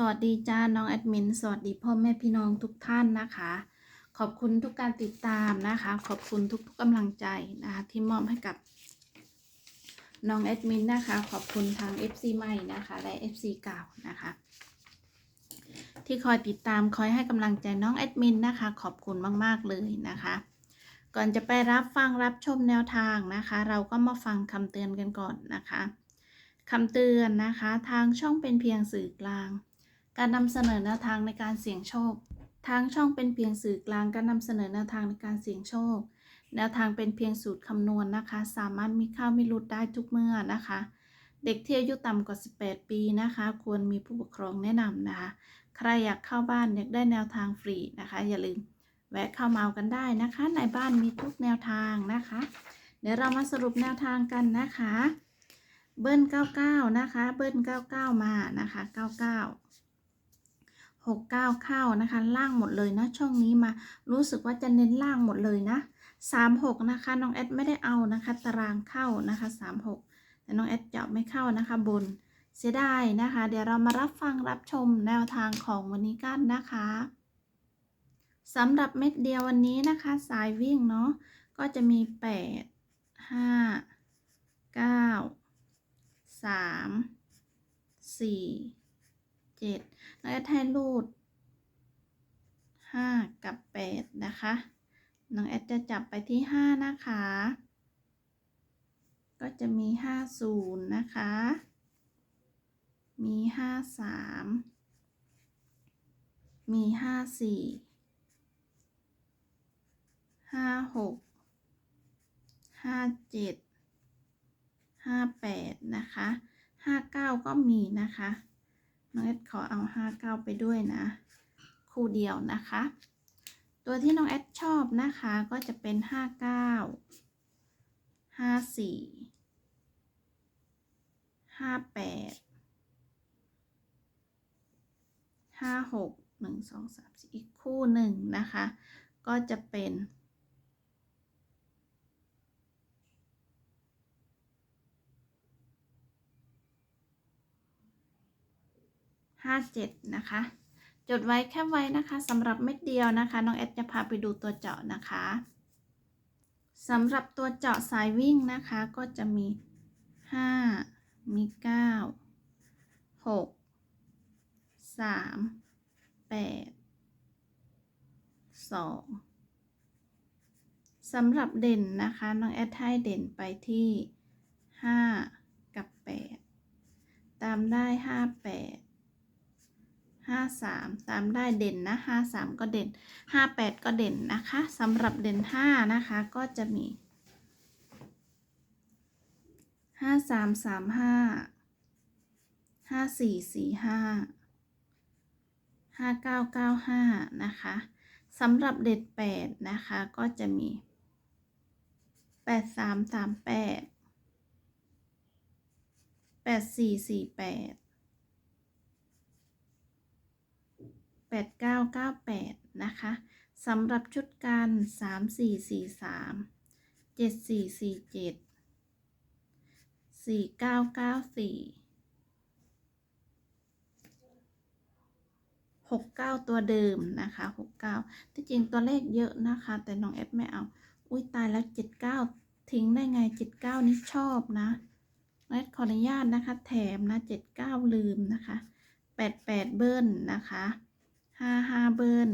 สวัสดีจ้าน้องแอดมิน สวัสดีพ่อแม่พี่น้องทุกท่านนะคะ ขอบคุณทุกการติดตามนะคะ ขอบคุณทุกๆกำลังใจนะคะ ที่มอบให้กับน้องแอดมินนะคะ ขอบคุณทาง FC ใหม่นะคะ และ FC เก่านะคะ ที่คอยติดตามคอยให้กำลังใจน้องแอดมินนะคะ ขอบคุณมากๆเลยนะคะ ก่อนจะไปรับฟังรับชมแนวทางนะคะ เราก็มาฟังคำเตือนกันก่อนนะคะคำเตือนนะคะ ทางช่องเป็นเพียงสื่อกลาง การนำเสนอแนวทางในการเสี่ยงโชค ทางช่องเป็นเพียงสื่อกลางการนำเสนอแนวทางในการเสี่ยงโชค แนวทางเป็นเพียงสูตรคำนวณนะคะ สามารถมีเข้ามีหลุดได้ทุกเมื่อนะคะ เด็กที่อายุต่ำกว่า 18 ปีนะคะ ควรมีผู้ปกครองแนะนำนะคะ ใครอยากเข้าบ้านอยากได้แนวทางฟรีนะคะ อย่าลืมแวะเข้ามาเอากันได้นะคะ ในบ้านมีทุกแนวทางนะคะ เดี๋ยวเรามาสรุปแนวทางกันนะคะ เบิ้ล99 นะคะ เบิ้ล99 มานะคะ 99 69 เข้านะคะ ล่างหมดเลยนะ ช่องนี้มารู้สึกว่าจะเน้นล่างหมดเลยนะ 36 นะคะ น้องแอดไม่ได้เอานะคะ ตารางเข้านะคะ 36 แต่น้องแอดเจาะไม่เข้านะคะบนเสียดายนะคะ เดี๋ยวเรามารับฟังรับชมแนวทางของวันนี้กันนะคะสำหรับเม็ดเดียววันนี้นะคะ สายวิ่งเนาะก็จะมี 8 5 9 3 4 7น้องแอดให้รูด5กับ8นะคะ น้องแอดจะจับไปที่5นะคะ ก็จะมี50นะคะ มี53มี54 56 57 58นะคะ59ก็มีนะคะ น้องแอดขอเอา59ไปด้วยนะ คู่เดียวนะคะ ตัวที่น้องแอดชอบนะคะก็จะเป็น59 54 58 56 1 2 3 4อีกคู่หนึ่งนะคะ ก็จะเป็น ห้าเจ็ดนะคะ จดไว้แค่ไว้นะคะสำหรับเม็ดเดียวนะคะน้องแอดจะพาไปดูตัวเจาะนะคะสำหรับตัวเจาะสายวิ่งนะคะก็จะมีห้ามีเก้าหกสามแปดสองสำหรับเด่นนะคะน้องแอดให้เด่นไปที่ห้ากับแปดตามได้ห้าแปด ห้าสามตามได้เด่นนะห้าสามก็เด่นห้าแปดก็เด่นนะคะสำหรับเด่นห้านะคะก็จะมีห้าสามสามห้าห้าสี่สี่ห้าห้าเก้าเก้าห้านะคะสำหรับเด็ดแปดนะคะก็จะมีแปดสามสามแปดแปดสี่สี่แปด 8998 นะคะสำหรับชุดกัน3443 7447 4994 69 ตัวเดิมนะคะ 69 ที่จริงตัวเลขเยอะนะคะ แต่น้องแอดไม่เอา อุ้ยตายแล้ว 79 ทิ้งได้ไง 79 นี่ชอบนะน้องแอดขออนุญาตนะคะ แถมนะ 79 ลืมนะคะ 88 เบิ้ลนะคะ ห้าห้าเบิ้ล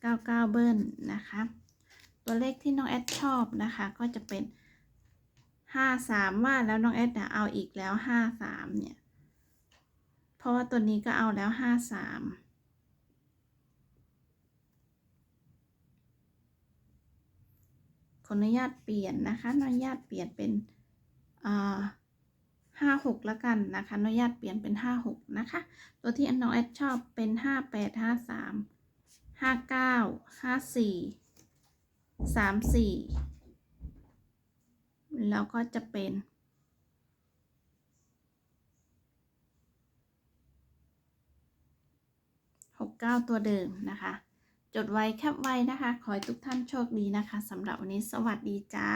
เก้าเก้าเบิ้ลนะคะ ตัวเลขที่น้องแอดชอบนะคะ ก็จะเป็นห้าสามว่าแล้วน้องแอดนะเอาอีกแล้วห้าสามเนี่ย เพราะว่าตัวนี้ก็เอาแล้วห้าสามขออนุญาตเปลี่ยนนะคะอนุญาตเปลี่ยนเป็นอ่า ห้าหกแล้วกันนะคะอนุญาตเปลี่ยนเป็นห้าหกนะคะ ตัวที่น้องแอดชอบเป็นห้าแปดห้าสามห้าเก้าห้าสี่สามสี่แล้วก็จะเป็นหกเก้าตัวเดิมนะคะ จดไว้แคปไว้นะคะ ขอให้ทุกท่านโชคดีนะคะสำหรับวันนี้สวัสดีจ้า